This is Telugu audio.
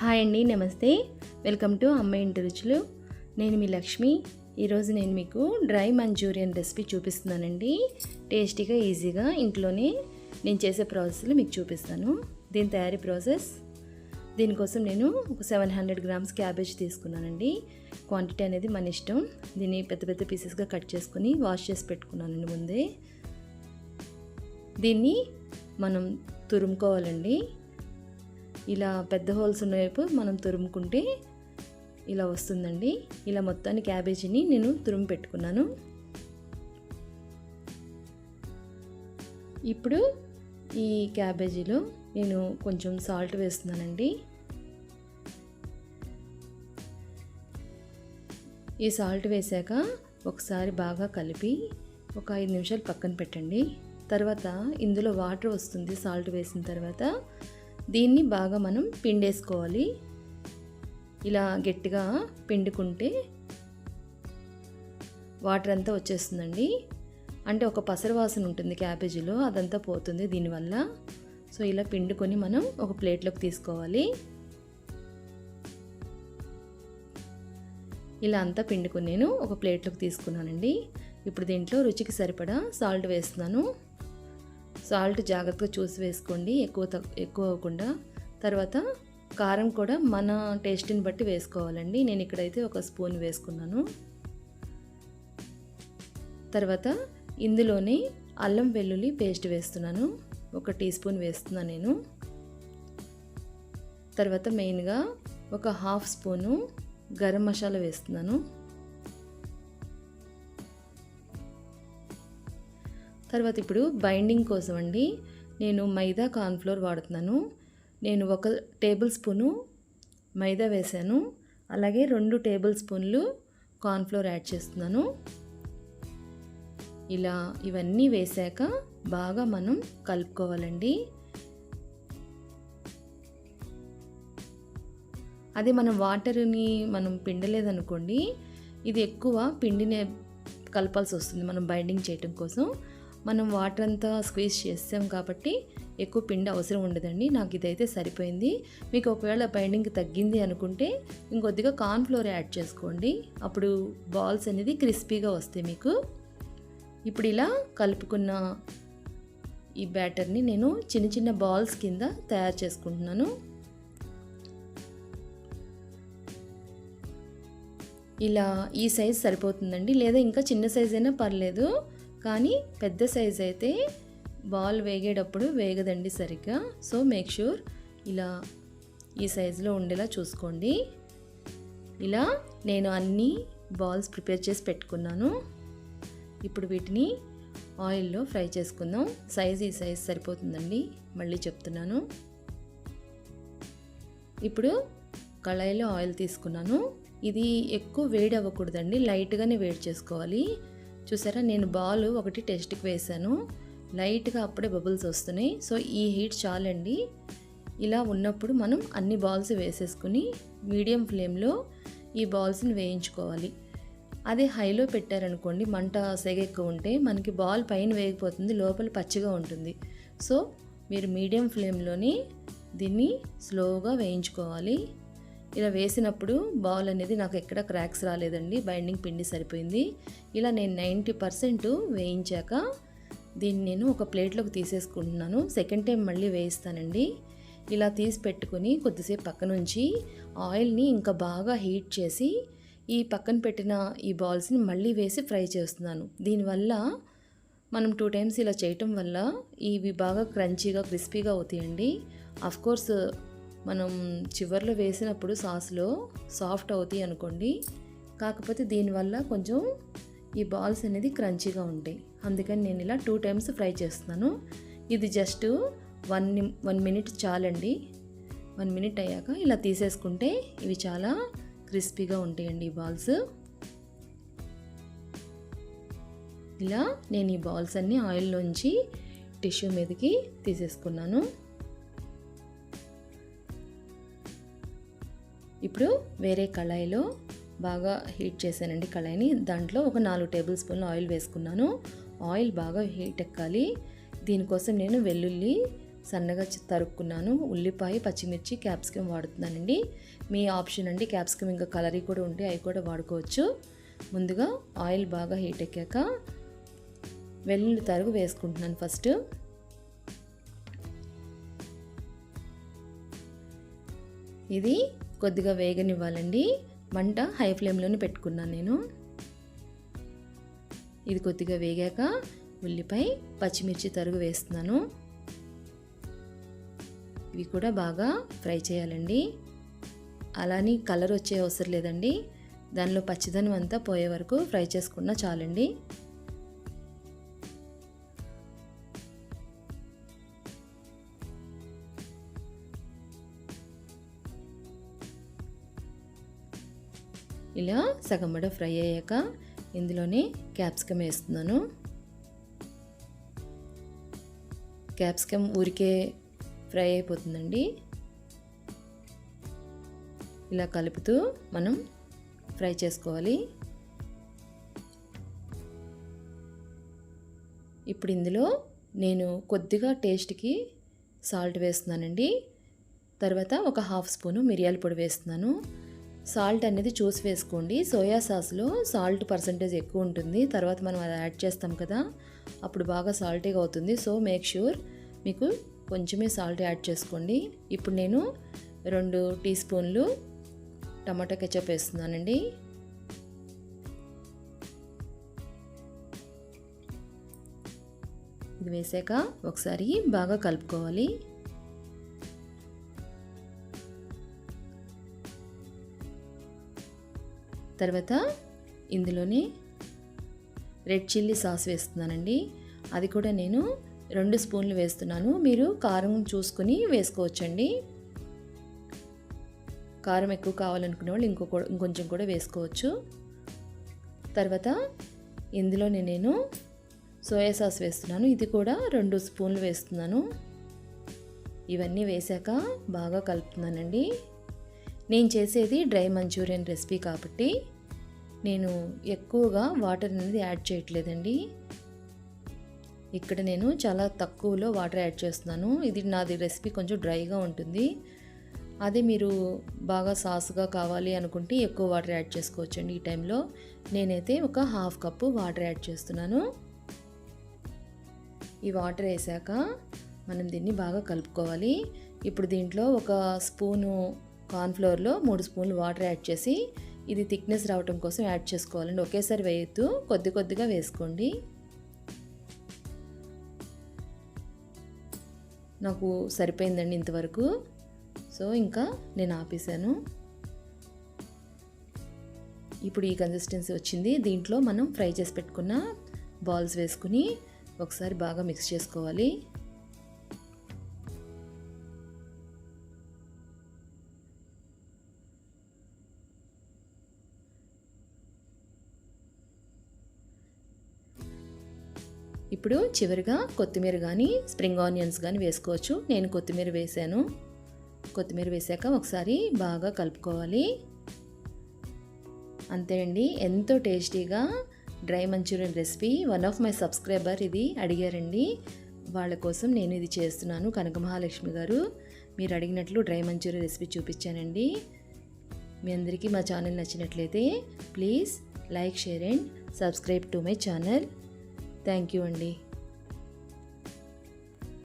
హాయ్ అండి నమస్తే. వెల్కమ్ టు అమ్మ ఇంటి రుచులు. నేను మీ లక్ష్మి. ఈరోజు నేను మీకు డ్రై మంచూరియన్ రెసిపీ చూపిస్తున్నానండి. టేస్టీగా ఈజీగా ఇంట్లోనే నేను చేసే ప్రాసెస్లు మీకు చూపిస్తాను. దీని తయారీ ప్రాసెస్. దీనికోసం నేను ఒక సెవెన్ హండ్రెడ్ గ్రామ్స్ క్యాబేజ్ తీసుకున్నానండి. క్వాంటిటీ అనేది మన ఇష్టం. దీన్ని పెద్ద పెద్ద పీసెస్గా కట్ చేసుకొని వాష్ చేసి పెట్టుకున్నానండి ముందే. దీన్ని మనం తురుముకోవాలండి. ఇలా పెద్ద హోల్స్ ఉన్న వైపు మనం తురుముకుంటే ఇలా వస్తుందండి. ఇలా మొత్తాన్ని క్యాబేజీని నేను తురుము పెట్టుకున్నాను. ఇప్పుడు ఈ క్యాబేజీలో నేను కొంచెం సాల్ట్ వేస్తున్నానండి. ఈ సాల్ట్ వేసాక ఒకసారి బాగా కలిపి ఒక ఐదు నిమిషాలు పక్కన పెట్టండి. తర్వాత ఇందులో వాటర్ వస్తుంది సాల్ట్ వేసిన తర్వాత దీన్ని బాగా మనం పిండేసుకోవాలి. ఇలా గట్టిగా పిండుకుంటే వాటర్ అంతా వచ్చేస్తుందండి. అంటే ఒక పసర వాసన ఉంటుంది క్యాబేజీలో అదంతా పోతుంది దీనివల్ల. సో ఇలా పిండుకొని మనం ఒక ప్లేట్లోకి తీసుకోవాలి. ఇలా అంతా పిండుకొని నేను ఒక ప్లేట్లోకి తీసుకున్నానండి. ఇప్పుడు దీంట్లో రుచికి సరిపడా సాల్ట్ వేస్తున్నాను. సాల్ట్ జాగ్రత్తగా చూసి వేసుకోండి. ఎక్కువ ఎక్కువ అవ్వకుండా. తర్వాత కారం కూడా మన టేస్ట్ని బట్టి వేసుకోవాలండి. నేను ఇక్కడైతే ఒక స్పూన్ వేసుకున్నాను. తర్వాత ఇందులోనే అల్లం వెల్లుల్లి పేస్ట్ వేస్తున్నాను. ఒక టీ స్పూన్ వేస్తున్నాను నేను. తర్వాత మెయిన్గా ఒక హాఫ్ స్పూను గరం మసాలా వేస్తున్నాను. తర్వాత ఇప్పుడు బైండింగ్ కోసం అండి నేను మైదా కార్న్ఫ్లోర్ వాడుతున్నాను. నేను ఒక టేబుల్ స్పూను మైదా వేసాను. అలాగే రెండు టేబుల్ స్పూన్లు కార్న్ఫ్లోర్ యాడ్ చేస్తున్నాను. ఇలా ఇవన్నీ వేసాక బాగా మనం కలుపుకోవాలండి. అదే మనం వాటర్ని మనం పిండలేదనుకోండి ఇది ఎక్కువ పిండినే కలపాల్సి వస్తుంది మనం బైండింగ్ చేయటం కోసం. మనం వాటర్ అంతా స్క్వీజ్ చేస్తాం కాబట్టి ఎక్కువ పిండి అవసరం ఉండదండి. నాకు ఇదైతే సరిపోయింది. మీకు ఒకవేళ బైండింగ్ తగ్గింది అనుకుంటే ఇంకొద్దిగా కార్న్ఫ్లోర్ యాడ్ చేసుకోండి. అప్పుడు బాల్స్ అనేది క్రిస్పీగా వస్తాయి మీకు. ఇప్పుడు ఇలా కలుపుకున్న ఈ బ్యాటర్ని నేను చిన్న చిన్న బాల్స్ కింద తయారు చేసుకుంటున్నాను. ఇలా ఈ సైజ్ సరిపోతుందండి. లేదా ఇంకా చిన్న సైజ్ అయినా పర్లేదు. కానీ పెద్ద సైజ్ అయితే బాల్ వేగేటప్పుడు వేగదండి సరిగ్గా. సో మేక్ షూర్ ఇలా ఈ సైజులో ఉండేలా చూసుకోండి. ఇలా నేను అన్ని బాల్స్ ప్రిపేర్ చేసి పెట్టుకున్నాను. ఇప్పుడు వీటిని ఆయిల్లో ఫ్రై చేసుకుందాం. సైజ్ ఈ సైజ్ సరిపోతుందండి. మళ్ళీ చెప్తున్నాను. ఇప్పుడు కళాయిలో ఆయిల్ తీసుకున్నాను. ఇది ఎక్కువ వేడి అవ్వకూడదండి లైట్గానే వేడి చేసుకోవాలి. చూసారా నేను బాల్ ఒకటి టెస్ట్కి వేసాను. లైట్గా అప్పుడే బబుల్స్ వస్తున్నాయి. సో ఈ హీట్ చాలండి. ఇలా ఉన్నప్పుడు మనం అన్ని బాల్స్ వేసేసుకుని మీడియం ఫ్లేమ్లో ఈ బాల్స్ని వేయించుకోవాలి. అదే హైలో పెట్టారనుకోండి మంట సెగ ఎక్కువ ఉంటే మనకి బాల్ పైన వేగిపోతుంది లోపల పచ్చిగా ఉంటుంది. సో మీరు మీడియం ఫ్లేమ్లోని దీన్ని స్లోగా వేయించుకోవాలి. ఇలా వేసినప్పుడు బాల్ అనేది నాకు ఎక్కడ క్రాక్స్ రాలేదండి. బైండింగ్ పిండి సరిపోయింది. ఇలా నేను నైంటీ పర్సెంట్ వేయించాక దీన్ని నేను ఒక ప్లేట్లోకి తీసేసుకుంటున్నాను. సెకండ్ టైం మళ్ళీ వేయిస్తానండి. ఇలా తీసి పెట్టుకుని కొద్దిసేపు పక్కన ఉంచి ఆయిల్ని ఇంకా బాగా హీట్ చేసి ఈ పక్కన పెట్టిన ఈ బాల్స్ని మళ్ళీ వేసి ఫ్రై చేస్తున్నాను. దీనివల్ల మనం టూ టైమ్స్ ఇలా చేయటం వల్ల ఇవి బాగా క్రంచీగా క్రిస్పీగా అవుతాయండి. కోర్స్ మనం చివర్లో వేసినప్పుడు సాస్లో సాఫ్ట్ అవుతాయి అనుకోండి. కాకపోతే దీనివల్ల కొంచెం ఈ బాల్స్ అనేది క్రంచీగా ఉంటాయి. అందుకని నేను ఇలా టూ టైమ్స్ ఫ్రై చేస్తున్నాను. ఇది జస్ట్ వన్ వన్ మినిట్ చాలండి. వన్ మినిట్ అయ్యాక ఇలా తీసేసుకుంటే ఇవి చాలా క్రిస్పీగా ఉంటాయండి ఈ బాల్స్. ఇలా నేను ఈ బాల్స్ అన్నీ ఆయిల్లోంచి టిష్యూ మీదకి తీసేసుకున్నాను. ఇప్పుడు వేరే కళాయిలో బాగా హీట్ చేశానండి కళాయిని. దాంట్లో ఒక నాలుగు టేబుల్ స్పూన్లు ఆయిల్ వేసుకున్నాను. ఆయిల్ బాగా హీట్ ఎక్కాలి. దీనికోసం నేను వెల్లుల్లి సన్నగా తరుక్కున్నాను. ఉల్లిపాయ పచ్చిమిర్చి క్యాప్సికమ్ వాడుతున్నానండి. మీ ఆప్షన్ అండి క్యాప్సికమ్ ఇంకా కలరీ కూడా ఉంటే అవి కూడా వాడుకోవచ్చు. ముందుగా ఆయిల్ బాగా హీట్ ఎక్కాక వెల్లుల్లి తరుగు వేసుకుంటున్నాను ఫస్ట్. ఇది కొద్దిగా వేగనివ్వాలండి. మంట హై ఫ్లేమ్లోనే పెట్టుకున్నాను నేను. ఇది కొద్దిగా వేగాక ఉల్లిపాయ పచ్చిమిర్చి తరుగు వేస్తున్నాను. ఇవి కూడా బాగా ఫ్రై చేయాలండి. అలానే కలర్ వచ్చే అవసరం లేదండి. దానిలో పచ్చిదనం అంతా పోయే వరకు ఫ్రై చేసుకున్న చాలండి. ఇలా సగం బడ ఫ్రై అయ్యాక ఇందులోనే క్యాప్సికమ్ వేస్తున్నాను. క్యాప్సికమ్ ఊరికే ఫ్రై అయిపోతుందండి. ఇలా కలుపుతూ మనం ఫ్రై చేసుకోవాలి. ఇప్పుడు ఇందులో నేను కొద్దిగా టేస్ట్కి సాల్ట్ వేస్తున్నానండి. తర్వాత ఒక హాఫ్ స్పూను మిరియాల పొడి వేస్తున్నాను. సాల్ట్ అనేది చూసి వేసుకోండి. సోయా సాస్లో సాల్ట్ పర్సంటేజ్ ఎక్కువ ఉంటుంది. తర్వాత మనం అది యాడ్ చేస్తాం కదా అప్పుడు బాగా సాల్టీగా అవుతుంది. సో మేక్ ష్యూర్ మీకు కొంచెమే సాల్ట్ యాడ్ చేసుకోండి. ఇప్పుడు నేను రెండు టీ స్పూన్లు టమాటా కెచప్ వేస్తున్నానండి. ఇది వేసాక ఒకసారి బాగా కలుపుకోవాలి. తర్వాత ఇందులోనే రెడ్ చిల్లీ సాస్ వేస్తున్నానండి. అది కూడా నేను రెండు స్పూన్లు వేస్తున్నాను. మీరు కారం చూసుకుని వేసుకోవచ్చండి. కారం ఎక్కువ కావాలనుకునే వాళ్ళు ఇంకో ఇంకొంచెం కూడా వేసుకోవచ్చు. తర్వాత ఇందులోనే నేను సోయా సాస్ వేస్తున్నాను. ఇది కూడా రెండు స్పూన్లు వేస్తున్నాను. ఇవన్నీ వేశాక బాగా కలుపుతున్నానండి. నేను చేసేది డ్రై మంచూరియన్ రెసిపీ కాబట్టి నేను ఎక్కువగా వాటర్ అనేది యాడ్ చేయట్లేదండి. ఇక్కడ నేను చాలా తక్కువలో వాటర్ యాడ్ చేస్తున్నాను. ఇది నాది రెసిపీ కొంచెం డ్రైగా ఉంటుంది. అదే మీరు బాగా సాస్గా కావాలి అనుకుంటే ఎక్కువ వాటర్ యాడ్ చేసుకోవచ్చండి ఈ టైంలో. నేనైతే ఒక హాఫ్ కప్పు వాటర్ యాడ్ చేస్తున్నాను. ఈ వాటర్ వేసాక మనం దీన్ని బాగా కలుపుకోవాలి. ఇప్పుడు దీంట్లో ఒక స్పూను కార్న్ఫ్లోర్లో మూడు స్పూన్లు వాటర్ యాడ్ చేసి ఇది థిక్నెస్ రావటం కోసం యాడ్ చేసుకోవాలండి. ఒకేసారి వేయొద్దు. కొద్ది కొద్దిగా వేసుకోండి. నాకు సరిపోయిందండి ఇంతవరకు. సో ఇంకా నేను ఆపేసాను ఇప్పుడు ఈ కన్సిస్టెన్సీ వచ్చింది. దీంట్లో మనం ఫ్రై చేసి పెట్టుకున్న బాల్స్ వేసుకుని ఒకసారి బాగా మిక్స్ చేసుకోవాలి. ఇప్పుడు చివరిగా కొత్తిమీర కానీ స్ప్రింగ్ ఆనియన్స్ కానీ వేసుకోవచ్చు. నేను కొత్తిమీర వేసాను. కొత్తిమీర వేసాక ఒకసారి బాగా కలుపుకోవాలి. అంతే అండి. ఎంతో టేస్టీగా dry Manchurian recipe one of my subscriber ఇది అడిగారండి. వాళ్ళ కోసం నేను ఇది చేస్తున్నాను. కనక మహాలక్ష్మి గారు మీరు అడిగినట్లు డ్రై మంచూరియన్ రెసిపీ చూపించానండి. మీ అందరికీ మా ఛానల్ నచ్చినట్లయితే please like share and subscribe to my channel. Thank you అండి.